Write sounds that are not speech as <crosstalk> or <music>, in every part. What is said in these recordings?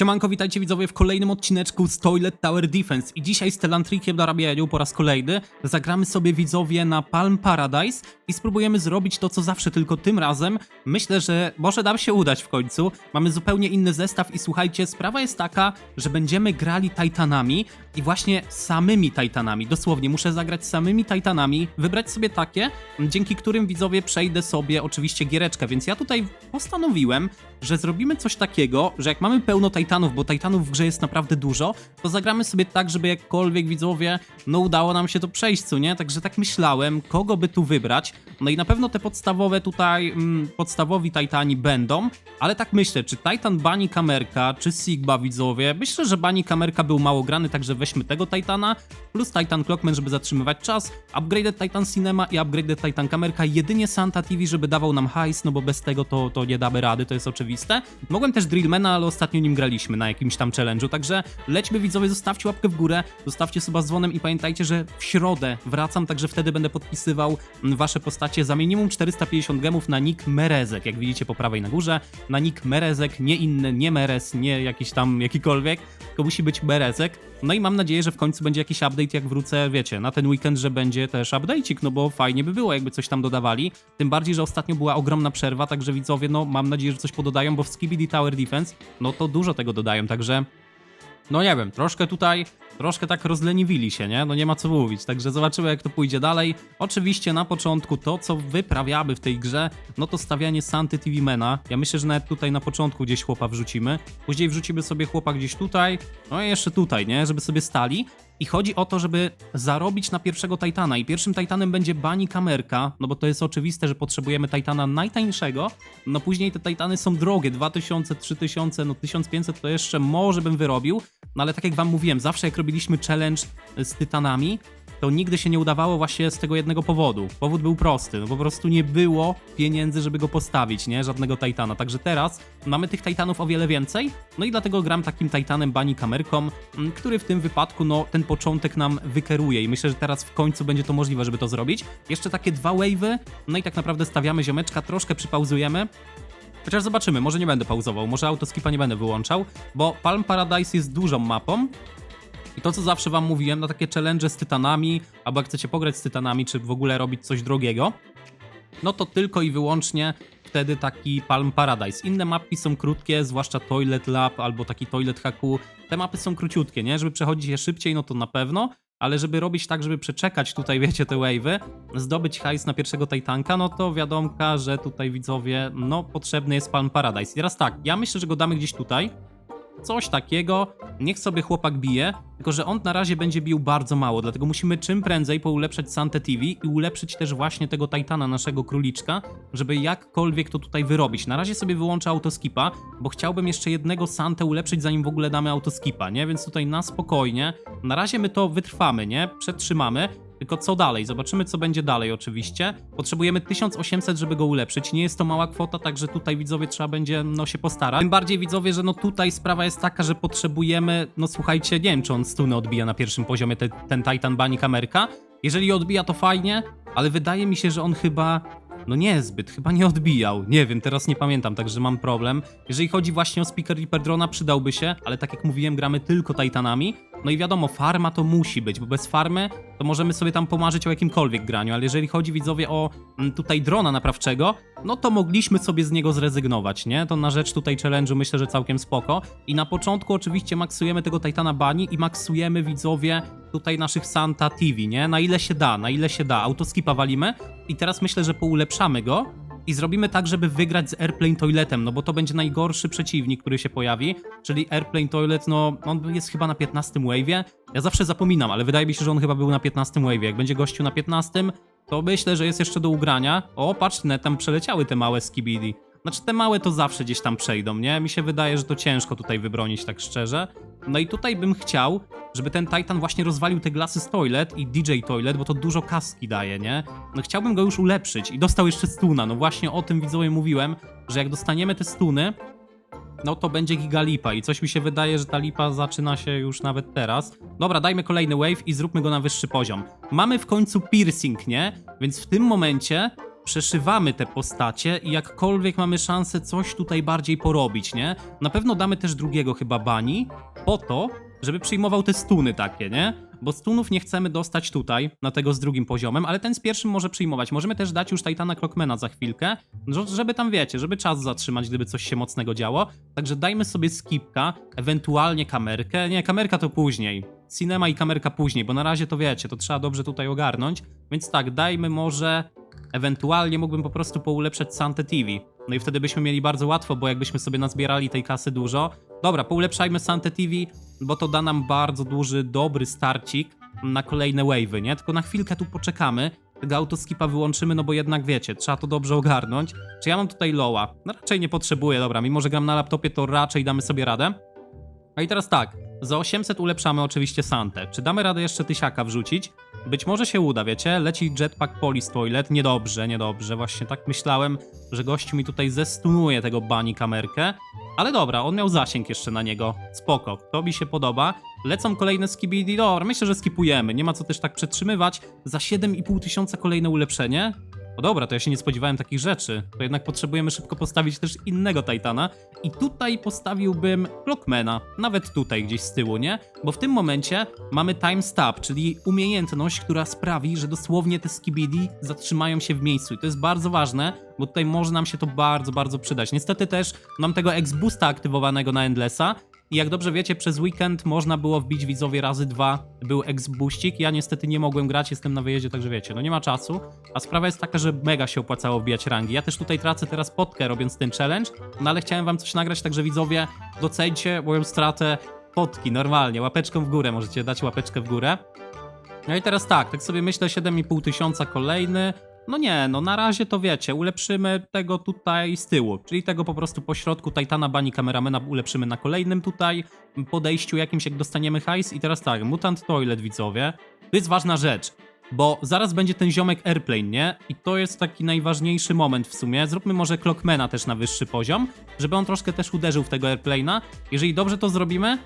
Siemanko, witajcie widzowie w kolejnym odcineczku z Toilet Tower Defense. I dzisiaj z Telantrikiem na ramieniu po raz kolejny zagramy sobie widzowie na Palm Paradise i spróbujemy zrobić to co zawsze, tylko tym razem. Myślę, że może nam się udać w końcu. Mamy zupełnie inny zestaw i słuchajcie, sprawa jest taka, że będziemy grali Titanami i właśnie samymi Titanami, dosłownie muszę zagrać samymi Titanami, wybrać sobie takie, dzięki którym widzowie przejdę sobie oczywiście giereczkę, więc ja tutaj postanowiłem, że zrobimy coś takiego, że jak mamy pełno Titanów, bo Titanów w grze jest naprawdę dużo, to zagramy sobie tak, żeby jakkolwiek widzowie, no udało nam się to przejść, co nie? Także tak myślałem, kogo by tu wybrać. No i na pewno te podstawowe tutaj, mm, podstawowi Titani będą, ale tak myślę, czy Titan Bunny Kamerka, czy Sigma widzowie? Myślę, że Bunny Kamerka był mało grany, także weźmy tego Titana, plus Titan Clockman, żeby zatrzymywać czas, Upgraded Titan Cinema i Upgraded Titan Kamerka, jedynie Santa TV, żeby dawał nam hajs, no bo bez tego to, to nie damy rady, to jest oczywiste. Mogłem też Drillmana, ale ostatnio nim graliśmy na jakimś tam challenge'u, także lećmy widzowie, zostawcie łapkę w górę, zostawcie suba z dzwonem i pamiętajcie, że w środę wracam, także wtedy będę podpisywał mm, wasze postacie za minimum 450 gemów na nick Merezek, jak widzicie po prawej na górze, na nick Merezek, nie inny, nie Merez, nie jakiś tam jakikolwiek, tylko musi być Merezek. No i mam nadzieję, że w końcu będzie jakiś update, jak wrócę, wiecie, na ten weekend, że będzie też update'ik, no bo fajnie by było, jakby coś tam dodawali. Tym bardziej, że ostatnio była ogromna przerwa, także widzowie, no mam nadzieję, że coś pododają, bo w Skibidi Tower Defense, no to dużo tego dodają, także no nie wiem, troszkę tutaj, troszkę tak rozleniwili się, nie? No nie ma co mówić, także zobaczymy jak to pójdzie dalej. Oczywiście na początku to, co wyprawiamy w tej grze, no to stawianie Santy TV Mena. Ja myślę, że nawet tutaj na początku gdzieś chłopa wrzucimy. Później wrzucimy sobie chłopa gdzieś tutaj, no i jeszcze tutaj, nie? Żeby sobie stali. I chodzi o to, żeby zarobić na pierwszego Titana. I pierwszym Titanem będzie Bani Kamerka, no bo to jest oczywiste, że potrzebujemy Titana najtańszego. No później te Titany są drogie, 2000, 3000, no 1500 to jeszcze może bym wyrobił. No ale tak jak wam mówiłem, zawsze jak robiliśmy challenge z Tytanami, to nigdy się nie udawało właśnie z tego jednego powodu. Powód był prosty, no po prostu nie było pieniędzy, żeby go postawić, nie? Żadnego Titana. Także teraz mamy tych Titanów o wiele więcej, no i dlatego gram takim Titanem Bani Kamerką, m, który w tym wypadku, no ten początek nam wykeruje i myślę, że teraz w końcu będzie to możliwe, żeby to zrobić. Jeszcze takie dwa wave'y, no i tak naprawdę stawiamy ziomeczka, troszkę przypauzujemy, Chociaż zobaczymy, może nie będę pauzował, może autoskipa nie będę wyłączał, bo Palm Paradise jest dużą mapą, i to, co zawsze wam mówiłem, na takie challenge z tytanami, albo jak chcecie pograć z tytanami, czy w ogóle robić coś drogiego, no to tylko i wyłącznie wtedy taki Palm Paradise. Inne mapki są krótkie, zwłaszcza Toilet Lab albo taki Toilet Haku. Te mapy są króciutkie, nie? Żeby przechodzić je szybciej, no to na pewno, ale żeby robić tak, żeby przeczekać tutaj, <laughs> wiecie, te wave'y, zdobyć hajs na pierwszego Titanka, no to wiadomka, że tutaj widzowie, no potrzebny jest Palm Paradise. I teraz tak, ja myślę, że go damy gdzieś tutaj, coś takiego, niech sobie chłopak bije, tylko że on na razie będzie bił bardzo mało, dlatego musimy czym prędzej poulepszać Santę TV i ulepszyć też właśnie tego Titana, naszego króliczka, żeby jakkolwiek to tutaj wyrobić. Na razie sobie wyłączę autoskipa, bo chciałbym jeszcze jednego Santę ulepszyć, zanim w ogóle damy autoskipa, nie? Więc tutaj na spokojnie. Na razie my to wytrwamy, nie? Przetrzymamy, tylko co dalej? Zobaczymy, co będzie dalej, oczywiście. Potrzebujemy 1800, żeby go ulepszyć. Nie jest to mała kwota, także tutaj widzowie trzeba będzie no, się postarać. Tym bardziej widzowie, że no tutaj sprawa jest taka, że potrzebujemy, no słuchajcie, nie wiem, czy on stuny odbija na pierwszym poziomie, te, ten Titan Bunny kamerka. Jeżeli odbija, to fajnie, ale wydaje mi się, że on chyba no niezbyt, chyba nie odbijał. Nie wiem, teraz nie pamiętam, także mam problem. Jeżeli chodzi właśnie o Speaker Reaper Drona, przydałby się, ale tak jak mówiłem, gramy tylko Titanami. No i wiadomo, farma to musi być, bo bez farmy to możemy sobie tam pomarzyć o jakimkolwiek graniu, ale jeżeli chodzi widzowie o mm, tutaj drona naprawczego, no to mogliśmy sobie z niego zrezygnować, nie? To na rzecz tutaj challenge'u myślę, że całkiem spoko. I na początku oczywiście maksujemy tego Titana Bunny i maksujemy widzowie tutaj naszych Santa TV, nie? Na ile się da, na ile się da. Autoskipa walimy i teraz myślę, że poulepszamy go i zrobimy tak, żeby wygrać z Airplane Toiletem, no bo to będzie najgorszy przeciwnik, który się pojawi, czyli Airplane Toilet, no on jest chyba na 15 wave'ie. Ja zawsze zapominam, ale wydaje mi się, że on chyba był na 15 wave'ie. Jak będzie gościu na 15, to myślę, że jest jeszcze do ugrania. O, patrz, tam przeleciały te małe skibidi. Znaczy te małe to zawsze gdzieś tam przejdą, nie? Mi się wydaje, że to ciężko tutaj wybronić, tak szczerze. No i tutaj bym chciał, żeby ten Titan właśnie rozwalił te glasy z Toilet i DJ Toilet, bo to dużo kaski daje, nie? No chciałbym go już ulepszyć i dostał jeszcze stuna. No właśnie o tym widzowie mówiłem, że jak dostaniemy te stuny, no to będzie gigalipa i coś mi się wydaje, że ta lipa zaczyna się już nawet teraz. Dobra, dajmy kolejny wave i zróbmy go na wyższy poziom. Mamy w końcu piercing, nie? Więc w tym momencie przeszywamy te postacie i jakkolwiek mamy szansę coś tutaj bardziej porobić, nie? Na pewno damy też drugiego chyba bani, po to, żeby przyjmował te stuny takie, nie? Bo stunów nie chcemy dostać tutaj, na tego z drugim poziomem, ale ten z pierwszym może przyjmować. Możemy też dać już Titana Clockmana za chwilkę, żo- żeby tam wiecie, żeby czas zatrzymać, gdyby coś się mocnego działo. Także dajmy sobie skipka, ewentualnie kamerkę. Nie, kamerka to później. Cinema i kamerka później, bo na razie to wiecie, to trzeba dobrze tutaj ogarnąć. Więc tak, dajmy może Ewentualnie mógłbym po prostu poulepszać Sante TV. No i wtedy byśmy mieli bardzo łatwo, bo jakbyśmy sobie nazbierali tej kasy dużo. Dobra, poulepszajmy Sante TV, bo to da nam bardzo duży, dobry starcik na kolejne wave'y, nie? Tylko na chwilkę tu poczekamy, tego autoskipa wyłączymy, no bo jednak wiecie, trzeba to dobrze ogarnąć. Czy ja mam tutaj lowa? No raczej nie potrzebuję, dobra, mimo że gram na laptopie, to raczej damy sobie radę. No i teraz tak, za 800 ulepszamy oczywiście Santę. Czy damy radę jeszcze tysiaka wrzucić? Być może się uda, wiecie? Leci Jetpack Police Toilet, niedobrze, niedobrze. Właśnie tak myślałem, że gościu mi tutaj zestunuje tego bani kamerkę. Ale dobra, on miał zasięg jeszcze na niego. Spoko, to mi się podoba. Lecą kolejne skibidi, dobra, myślę, że skipujemy. Nie ma co też tak przetrzymywać. Za 7,5 tysiąca kolejne ulepszenie. O dobra, to ja się nie spodziewałem takich rzeczy. To jednak potrzebujemy szybko postawić też innego Titana. I tutaj postawiłbym Clockmana. Nawet tutaj gdzieś z tyłu, nie? Bo w tym momencie mamy Time Stop, czyli umiejętność, która sprawi, że dosłownie te skibidi zatrzymają się w miejscu. I to jest bardzo ważne, bo tutaj może nam się to bardzo, bardzo przydać. Niestety też mam tego X-Boosta aktywowanego na Endlessa. I jak dobrze wiecie, przez weekend można było wbić widzowie razy dwa. Był ex-boostik. Ja niestety nie mogłem grać, jestem na wyjeździe, także wiecie, no nie ma czasu. A sprawa jest taka, że mega się opłacało wbijać rangi. Ja też tutaj tracę teraz potkę robiąc ten challenge, no ale chciałem wam coś nagrać, także widzowie, doceńcie moją stratę potki, normalnie. Łapeczką w górę, możecie dać łapeczkę w górę. No i teraz tak, tak sobie myślę, 7,5 tysiąca kolejny. No nie, no na razie to wiecie, ulepszymy tego tutaj z tyłu, czyli tego po prostu po środku Titana Bani Kameramena ulepszymy na kolejnym tutaj podejściu jakimś, jak dostaniemy hajs. I teraz tak, Mutant Toilet, widzowie, to jest ważna rzecz, bo zaraz będzie ten ziomek Airplane, nie? I to jest taki najważniejszy moment w sumie. Zróbmy może Clockmana też na wyższy poziom, żeby on troszkę też uderzył w tego Airplane'a. Jeżeli dobrze to zrobimy,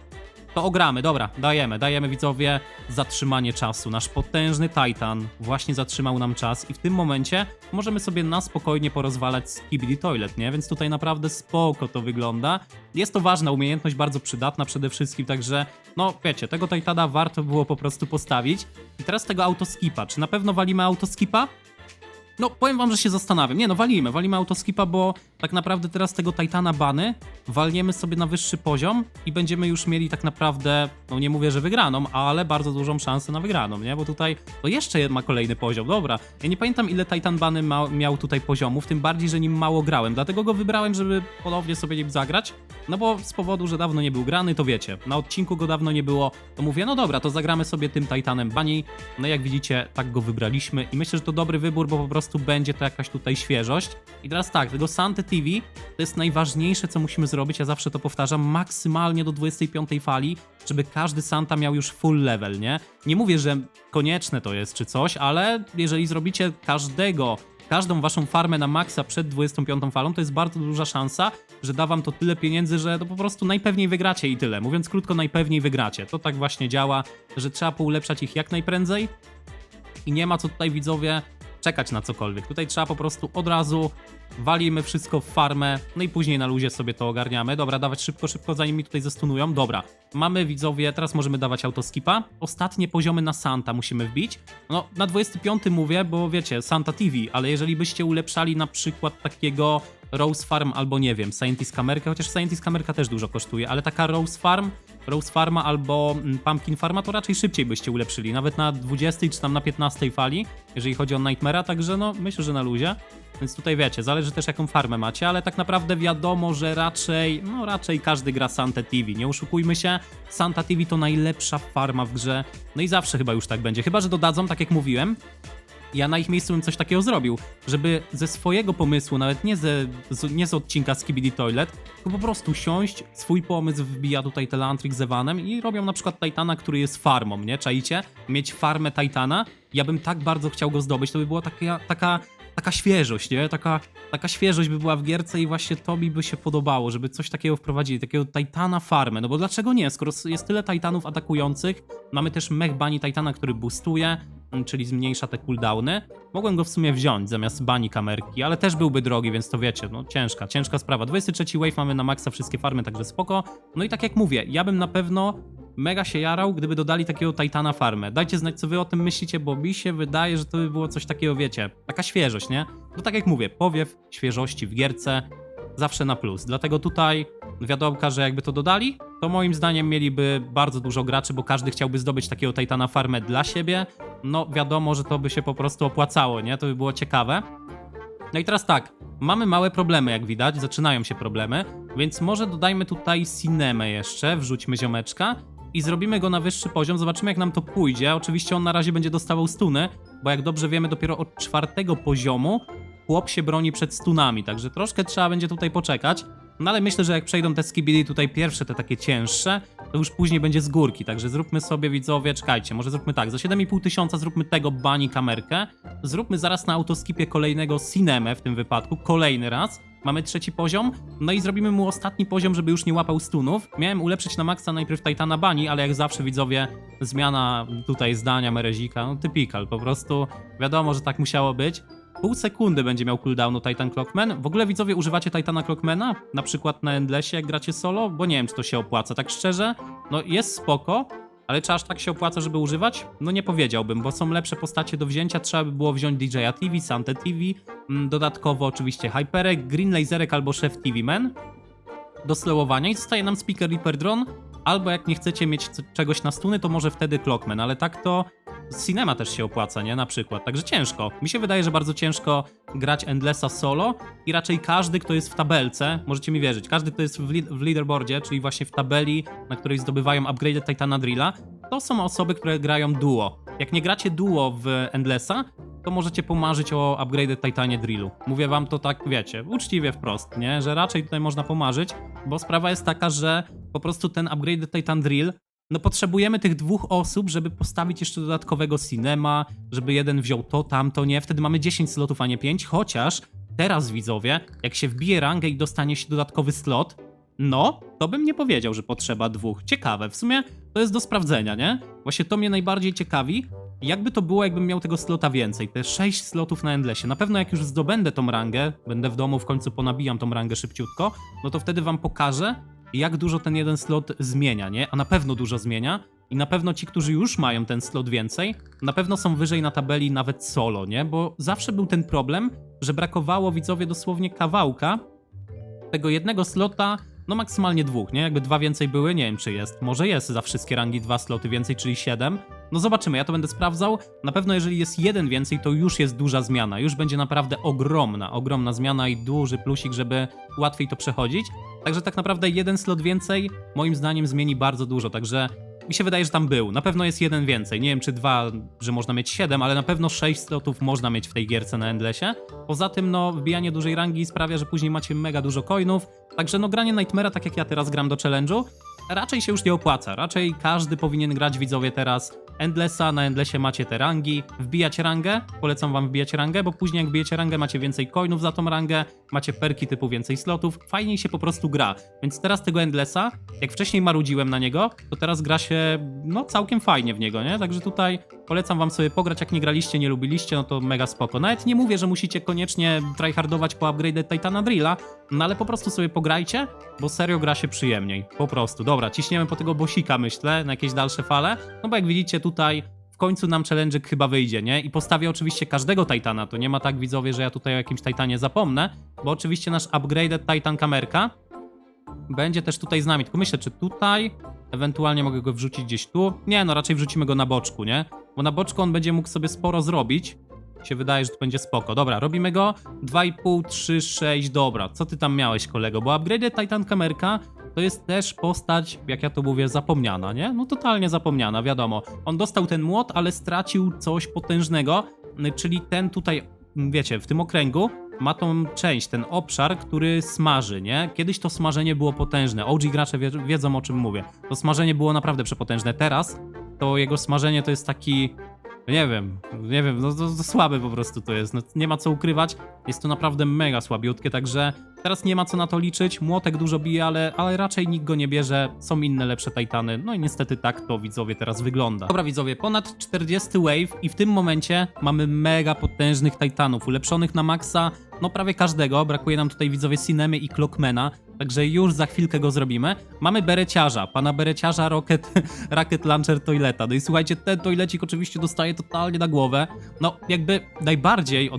to ogramy, dobra, dajemy, dajemy widzowie zatrzymanie czasu. Nasz potężny Titan właśnie zatrzymał nam czas i w tym momencie możemy sobie na spokojnie porozwalać Skibidi Toilet, nie? Więc tutaj naprawdę spoko to wygląda. Jest to ważna umiejętność, bardzo przydatna przede wszystkim, także no wiecie, tego Titana warto było po prostu postawić. I teraz tego autoskipa. Czy na pewno walimy autoskipa? No, powiem wam, że się zastanawiam. Nie, no walimy, walimy autoskipa, bo tak naprawdę teraz tego Titana bany walniemy sobie na wyższy poziom i będziemy już mieli tak naprawdę, no nie mówię, że wygraną, ale bardzo dużą szansę na wygraną, nie? Bo tutaj, to jeszcze ma kolejny poziom, dobra. Ja nie pamiętam ile Titan bany ma, miał tutaj poziomów, tym bardziej, że nim mało grałem, dlatego go wybrałem, żeby ponownie sobie nim zagrać, no bo z powodu, że dawno nie był grany, to wiecie, na odcinku go dawno nie było, to mówię, no dobra, to zagramy sobie tym Titanem bani, no jak widzicie, tak go wybraliśmy i myślę, że to dobry wybór, bo po prostu będzie to jakaś tutaj świeżość. I teraz tak, tego Sante TV to jest najważniejsze, co musimy zrobić, ja zawsze to powtarzam, maksymalnie do 25 fali, żeby każdy Santa miał już full level, nie? Nie mówię, że konieczne to jest czy coś, ale jeżeli zrobicie każdego każdą waszą farmę na maksa przed 25 falą, to jest bardzo duża szansa, że da wam to tyle pieniędzy, że to po prostu najpewniej wygracie i tyle. Mówiąc krótko, najpewniej wygracie. To tak właśnie działa, że trzeba poulepszać ich jak najprędzej i nie ma co tutaj widzowie czekać na cokolwiek. Tutaj trzeba po prostu od razu walimy wszystko w farmę, no i później na luzie sobie to ogarniamy. Dobra, dawać szybko, szybko, zanim mi tutaj zastunują. Dobra, mamy widzowie, teraz możemy dawać autoskipa. Ostatnie poziomy na Santa musimy wbić. No, na 25 mówię, bo wiecie, Santa TV, ale jeżeli byście ulepszali na przykład takiego Rose Farm albo nie wiem, Scientist Kamerkę, chociaż Scientist Kamerka też dużo kosztuje, ale taka Rose Farm, Rose Farma albo mm, Pumpkin Farma to raczej szybciej byście ulepszyli, nawet na 20 czy tam na 15 fali, jeżeli chodzi o Nightmare'a, także no myślę, że na luzie. Więc tutaj wiecie, zależy też jaką farmę macie, ale tak naprawdę wiadomo, że raczej, no raczej każdy gra Santa TV. Nie oszukujmy się, Santa TV to najlepsza farma w grze. No i zawsze chyba już tak będzie. Chyba, że dodadzą, tak jak mówiłem, ja na ich miejscu bym coś takiego zrobił, żeby ze swojego pomysłu, nawet nie, ze, z, nie z odcinka Skibidi Toilet, tylko po prostu siąść, swój pomysł wbija tutaj Telantrik z Evanem i robią na przykład Titana, który jest farmą, nie? Czajcie? Mieć farmę Titana, ja bym tak bardzo chciał go zdobyć, to by była taka, taka taka świeżość, nie? Taka, taka świeżość by była w gierce i właśnie to mi by się podobało, żeby coś takiego wprowadzili, takiego Titana farmę, no bo dlaczego nie? Skoro jest tyle Titanów atakujących, mamy też mech Bunny Titana, który boostuje, mm, czyli zmniejsza te cooldowny. Mogłem go w sumie wziąć zamiast Bunny kamerki, ale też byłby drogi, więc to wiecie, no ciężka, ciężka sprawa. 23 wave mamy na maksa wszystkie farmy, także spoko. No i tak jak mówię, ja bym na pewno mega się jarał, gdyby dodali takiego Titana farmę. Dajcie znać, co wy o tym myślicie, bo mi się wydaje, że to by było coś takiego, wiecie, taka świeżość, nie? No tak jak mówię, powiew świeżości w gierce zawsze na plus. Dlatego tutaj wiadomka, że jakby to dodali, to moim zdaniem mieliby bardzo dużo graczy, bo każdy chciałby zdobyć takiego Titana farmę dla siebie. No wiadomo, że to by się po prostu opłacało, nie? To by było ciekawe. No i teraz tak, mamy małe problemy, jak widać, zaczynają się problemy, więc może dodajmy tutaj Cinemę jeszcze, wrzućmy ziomeczka i zrobimy go na wyższy poziom, zobaczymy jak nam to pójdzie. Oczywiście on na razie będzie dostawał stuny, bo jak dobrze wiemy, dopiero od czwartego poziomu chłop się broni przed stunami, także troszkę trzeba będzie tutaj poczekać. No ale myślę, że jak przejdą te skibidi tutaj pierwsze, te takie cięższe, to już później będzie z górki, także zróbmy sobie widzowie, czekajcie, może zróbmy tak, za 7,5 tysiąca zróbmy tego bani kamerkę, zróbmy zaraz na autoskipie kolejnego Cinemę w tym wypadku, kolejny raz, mamy trzeci poziom, no i zrobimy mu ostatni poziom, żeby już nie łapał stunów. Miałem ulepszyć na maksa najpierw Titana Bani, ale jak zawsze widzowie, zmiana tutaj zdania Merezika, no typical, po prostu wiadomo, że tak musiało być. Pół sekundy będzie miał cooldownu Titan Clockman. W ogóle widzowie używacie Titana Clockmana? Na przykład na Endlessie jak gracie solo? Bo nie wiem czy to się opłaca. Tak szczerze, no jest spoko, ale czy aż tak się opłaca, żeby używać? No nie powiedziałbym, bo są lepsze postacie do wzięcia. Trzeba by było wziąć DJ'a TV, Sante TV, mm, dodatkowo oczywiście Hyperek, Green Laserek albo Chef TV Man do slowowania i zostaje nam Speaker Reaper Drone, albo jak nie chcecie mieć czegoś na stuny, to może wtedy Clockman, ale tak to Cinema też się opłaca, nie? Na przykład, także ciężko. Mi się wydaje, że bardzo ciężko grać Endlessa solo i raczej każdy, kto jest w tabelce, możecie mi wierzyć, każdy, kto jest w, li- w leaderboardzie, czyli właśnie w tabeli, na której zdobywają upgrade Titana Drilla, to są osoby, które grają duo. Jak nie gracie duo w Endlessa, to możecie pomarzyć o upgrade Titanie Drillu. Mówię wam to tak, wiecie, uczciwie wprost, nie? Że raczej tutaj można pomarzyć, bo sprawa jest taka, że po prostu ten upgrade Titan Drill no potrzebujemy tych dwóch osób, żeby postawić jeszcze dodatkowego cinema, żeby jeden wziął to, tamto, nie? Wtedy mamy 10 slotów, a nie 5, chociaż teraz widzowie, jak się wbije rangę i dostanie się dodatkowy slot, no, to bym nie powiedział, że potrzeba dwóch. Ciekawe, w sumie to jest do sprawdzenia, nie? Właśnie to mnie najbardziej ciekawi, jakby to było, jakbym miał tego slota więcej, te 6 slotów na Endlessie. Na pewno jak już zdobędę tą rangę, będę w domu, w końcu ponabijam tą rangę szybciutko, no to wtedy wam pokażę, jak dużo ten jeden slot zmienia, nie? A na pewno dużo zmienia. I na pewno ci, którzy już mają ten slot więcej, na pewno są wyżej na tabeli nawet solo, nie? Bo zawsze był ten problem, że brakowało widzowie dosłownie kawałka tego jednego slota, no maksymalnie dwóch, nie? Jakby dwa więcej były, nie wiem czy jest. Może jest za wszystkie rangi dwa sloty więcej, czyli siedem. No zobaczymy, ja to będę sprawdzał. Na pewno jeżeli jest jeden więcej, to już jest duża zmiana. Już będzie naprawdę ogromna, ogromna zmiana i duży plusik, żeby łatwiej to przechodzić. Także tak naprawdę jeden slot więcej moim zdaniem zmieni bardzo dużo, także mi się wydaje, że tam był. Na pewno jest jeden więcej. Nie wiem, czy dwa, że można mieć siedem, ale na pewno sześć slotów można mieć w tej gierce na Endlessie. Poza tym, no, wbijanie dużej rangi sprawia, że później macie mega dużo coinów. Także, no, granie Nightmare'a, tak jak ja teraz gram do challenge'u, raczej się już nie opłaca. Raczej każdy powinien grać, widzowie, teraz Endlessa. Na Endlessie macie te rangi. Wbijać rangę. Polecam wam wbijać rangę, bo później jak wbijecie rangę, macie więcej coinów za tą rangę, macie perki typu więcej slotów. Fajniej się po prostu gra. Więc teraz tego Endlessa, jak wcześniej marudziłem na niego, to teraz gra się, no, całkiem fajnie w niego, nie? Także tutaj polecam wam sobie pograć, jak nie graliście, nie lubiliście, no to mega spoko. Nawet nie mówię, że musicie koniecznie tryhardować po upgrade Titana Drilla, no ale po prostu sobie pograjcie, bo serio gra się przyjemniej. Po prostu. Dobra, ciśniemy po tego bosika, myślę, na jakieś dalsze fale. No bo jak widzicie tutaj w końcu nam challenge'ik chyba wyjdzie, nie? I postawię oczywiście każdego Titana, to nie ma tak widzowie, że ja tutaj o jakimś Titanie zapomnę, bo oczywiście nasz upgraded Titan kamerka będzie też tutaj z nami, tylko myślę, czy tutaj, ewentualnie mogę go wrzucić gdzieś tu. Nie, no raczej wrzucimy go na boczku, nie? Bo na boczku on będzie mógł sobie sporo zrobić. Się wydaje, że to będzie spoko. Dobra, robimy go. 2,5, 3, 6, dobra. Co ty tam miałeś, kolego? Bo upgraded Titan kamerka to jest też postać, jak ja to mówię, zapomniana, nie? No totalnie zapomniana, wiadomo. On dostał ten młot, ale stracił coś potężnego, czyli ten tutaj, wiecie, w tym okręgu ma tą część, ten obszar, który smaży, nie? Kiedyś to smażenie było potężne. OG gracze wie, wiedzą o czym mówię. To smażenie było naprawdę przepotężne. Teraz to jego smażenie to jest taki nie wiem, nie wiem, no to, to słabe po prostu to jest, no, nie ma co ukrywać, jest to naprawdę mega słabiutkie, także teraz nie ma co na to liczyć, młotek dużo bije, ale, ale raczej nikt go nie bierze, są inne lepsze Titany, no i niestety tak to widzowie teraz wygląda. Dobra widzowie, ponad 40 wave i w tym momencie mamy mega potężnych Titanów, ulepszonych na maksa, no prawie każdego, brakuje nam tutaj widzowie Cinemy i Clockmana, Także już za chwilkę go zrobimy. Mamy bereciarza, pana bereciarza Rocket, <laughs> Rocket Launcher Toileta. No i słuchajcie, ten toilecik oczywiście dostaje totalnie na głowę. No jakby najbardziej,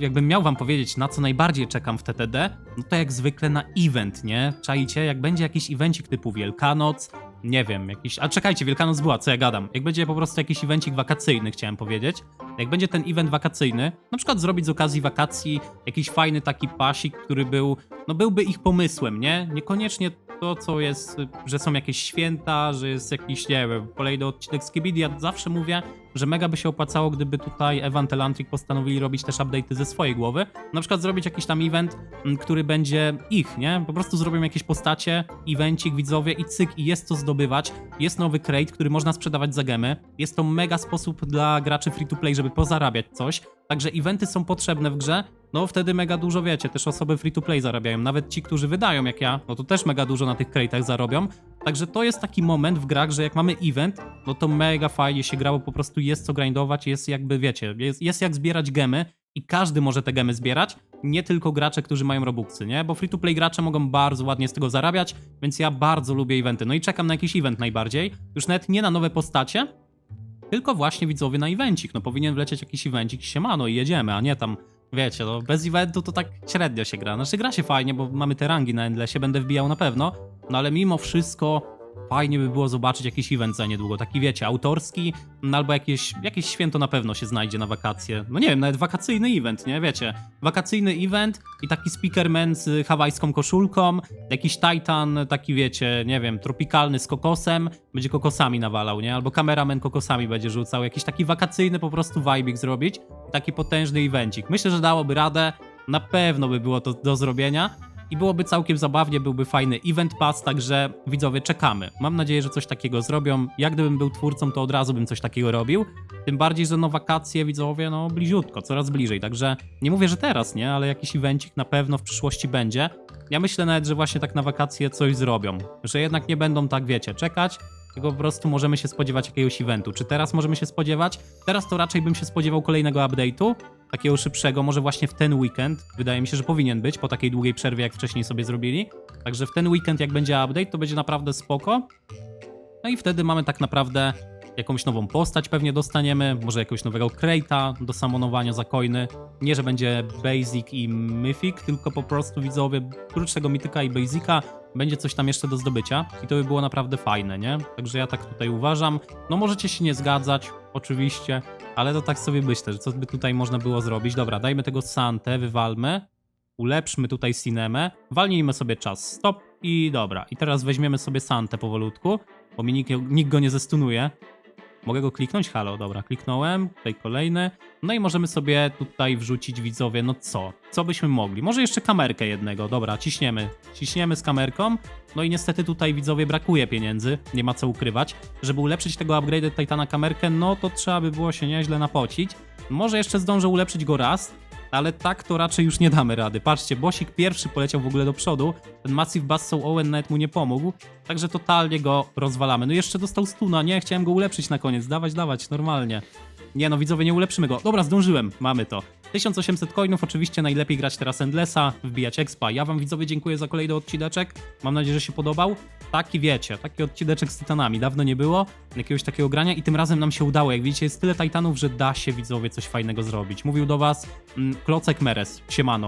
jakbym miał wam powiedzieć, na co najbardziej czekam w TTD, no to jak zwykle na event, nie? Czajcie, jak będzie jakiś evencik typu Wielkanoc, nie wiem, jakiś... A czekajcie, Wielkanoc była, co ja gadam? Jak będzie po prostu jakiś evencik wakacyjny, chciałem powiedzieć. Jak będzie ten event wakacyjny, na przykład zrobić z okazji wakacji jakiś fajny taki pasik, który był, no byłby ich pomysłem, nie? Niekoniecznie to, co jest, że są jakieś święta, że jest jakiś, nie wiem, kolejny odcinek z Kibidi, ja zawsze mówię, że mega by się opłacało, gdyby tutaj Evan Telantric postanowili robić też update'y ze swojej głowy. Na przykład zrobić jakiś tam event, m, który będzie ich, nie? Po prostu zrobią jakieś postacie, evencik, widzowie i cyk, i jest co zdobywać. Jest nowy crate, który można sprzedawać za gemy. Jest to mega sposób dla graczy free-to-play, żeby pozarabiać coś. Także eventy są potrzebne w grze, no wtedy mega dużo, wiecie, też osoby free-to-play zarabiają. Nawet ci, którzy wydają jak ja, no to też mega dużo na tych crate'ach zarobią. Także to jest taki moment w grach, że jak mamy event, no to mega fajnie się grało, po prostu jest co grindować, jest jakby, wiecie, jest, jest jak zbierać gemy i każdy może te gemy zbierać, nie tylko gracze, którzy mają robuxy, nie? Bo free-to-play gracze mogą bardzo ładnie z tego zarabiać, więc ja bardzo lubię eventy. No i czekam na jakiś event najbardziej, już nawet nie na nowe postacie, tylko właśnie widzowie na evencik. No powinien wlecieć jakiś evencik, siemano i jedziemy, a nie tam, wiecie, no bez eventu to tak średnio się gra. Znaczy gra się fajnie, bo mamy te rangi na Endlessie, będę wbijał na pewno, no ale mimo wszystko fajnie by było zobaczyć jakiś event za niedługo, taki wiecie, autorski, no albo jakieś, jakieś święto na pewno się znajdzie na wakacje. No nie wiem, nawet wakacyjny event, nie? Wiecie, wakacyjny event i taki speakerman z hawajską koszulką, jakiś Titan, taki wiecie, nie wiem, tropikalny z kokosem, będzie kokosami nawalał, nie? Albo kameraman kokosami będzie rzucał, jakiś taki wakacyjny po prostu vibik zrobić, taki potężny evencik. Myślę, że dałoby radę, na pewno by było to do zrobienia i byłoby całkiem zabawnie, byłby fajny event pass, także widzowie czekamy. Mam nadzieję, że coś takiego zrobią. Jak gdybym był twórcą, to od razu bym coś takiego robił. Tym bardziej, że no wakacje, widzowie, no bliziutko, coraz bliżej, także nie mówię, że teraz, nie, ale jakiś evencik na pewno w przyszłości będzie. Ja myślę nawet, że właśnie tak na wakacje coś zrobią, że jednak nie będą tak, wiecie, czekać, tylko po prostu możemy się spodziewać jakiegoś eventu. Czy teraz możemy się spodziewać? Teraz to raczej bym się spodziewał kolejnego update'u, takiego szybszego, może właśnie w ten weekend. Wydaje mi się, że powinien być po takiej długiej przerwie, jak wcześniej sobie zrobili. Także w ten weekend, jak będzie update, to będzie naprawdę spoko. No i wtedy mamy tak naprawdę jakąś nową postać pewnie dostaniemy, może jakiegoś nowego crate'a do samonowania za coiny. Nie, że będzie Basic i Mythic, tylko po prostu widzowie, oprócz tego Mythica i Basica, będzie coś tam jeszcze do zdobycia i to by było naprawdę fajne, nie? Także ja tak tutaj uważam. No możecie się nie zgadzać, oczywiście, ale to tak sobie myślę, że co by tutaj można było zrobić. Dobra, dajmy tego Santę, wywalmy, ulepszmy tutaj Cinemę, walnijmy sobie czas, stop i dobra. I teraz weźmiemy sobie Santę powolutku, bo mi nikt, nikt go nie zestunuje. Mogę go kliknąć? Halo, dobra, kliknąłem, tutaj kolejny. No i możemy sobie tutaj wrzucić widzowie, no co? Co byśmy mogli? Może jeszcze kamerkę jednego, dobra, ciśniemy. Ciśniemy z kamerką. No i niestety tutaj widzowie brakuje pieniędzy, nie ma co ukrywać. Żeby ulepszyć tego upgrade'ed Titana kamerkę, no to trzeba by było się nieźle napocić. Może jeszcze zdążę ulepszyć go raz, ale tak to raczej już nie damy rady. Patrzcie, Bosik pierwszy poleciał w ogóle do przodu, ten Massive Bass Owen nawet mu nie pomógł, także totalnie go rozwalamy. No jeszcze dostał stuna, nie? Chciałem go ulepszyć na koniec, dawać, dawać, normalnie. Nie no, widzowie, nie ulepszymy go. Dobra, zdążyłem, mamy to. 1800 coinów, oczywiście najlepiej grać teraz Endlessa, wbijać expa. Ja wam widzowie dziękuję za kolejny odcineczek, mam nadzieję, że się podobał. Taki wiecie, taki odcineczek z Titanami, dawno nie było, jakiegoś takiego grania i tym razem nam się udało. Jak widzicie, jest tyle Titanów, że da się widzowie coś fajnego zrobić. Mówił do was mm, Klocek Meres, siemano.